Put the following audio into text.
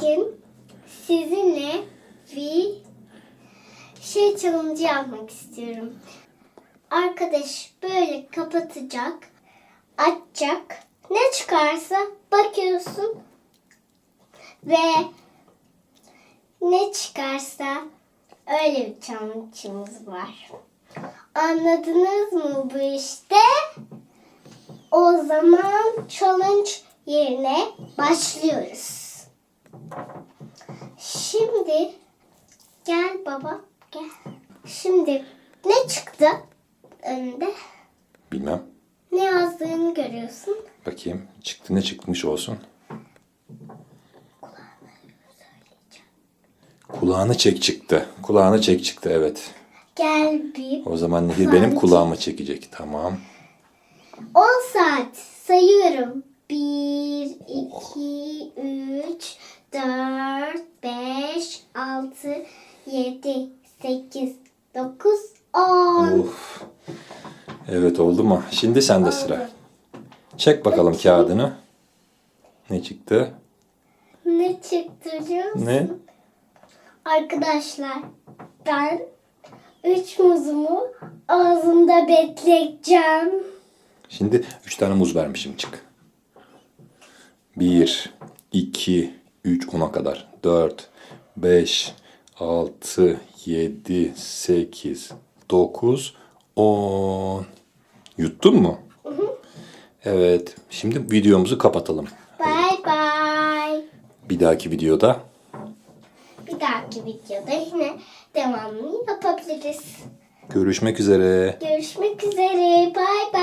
Bugün sizinle bir şey challenge yapmak istiyorum. Arkadaş böyle kapatacak, açacak. Ne çıkarsa bakıyorsun ve ne çıkarsa öyle bir challenge'ımız var. Anladınız mı bu işte? O zaman challenge yerine başlıyoruz. Şimdi gel baba gel. Şimdi ne çıktı önünde? Bilmem. Ne yazdığını görüyorsun. Bakayım. Çıktı ne çıkmış olsun. Kulağını çek çıktı. Kulağını çek çıktı evet. Gel bir O zaman Nehir benim kulağımı çekecek. Tamam. 10 saat sayıyorum. 1, 2, 3, 4, 5, 6, 7, 8, 9, 10. Uf. Evet oldu mu? Şimdi sende sıra. Çek bakalım kağıdını. Ne çıktı? Ne çıktı biliyor musun? Ne? Arkadaşlar ben 3 muzumu ağzımda bekleyeceğim. Şimdi üç tane muz vermişim çık. Bir, iki, üç, ona kadar. Dört, beş, altı, yedi, sekiz, dokuz, on. Yuttun mu? Evet. Şimdi videomuzu kapatalım. Bye bye. Bir dahaki videoda Bir dahaki videoda yine devamını yapabiliriz. görüşmek üzere. Görüşmek üzere. Bye bye.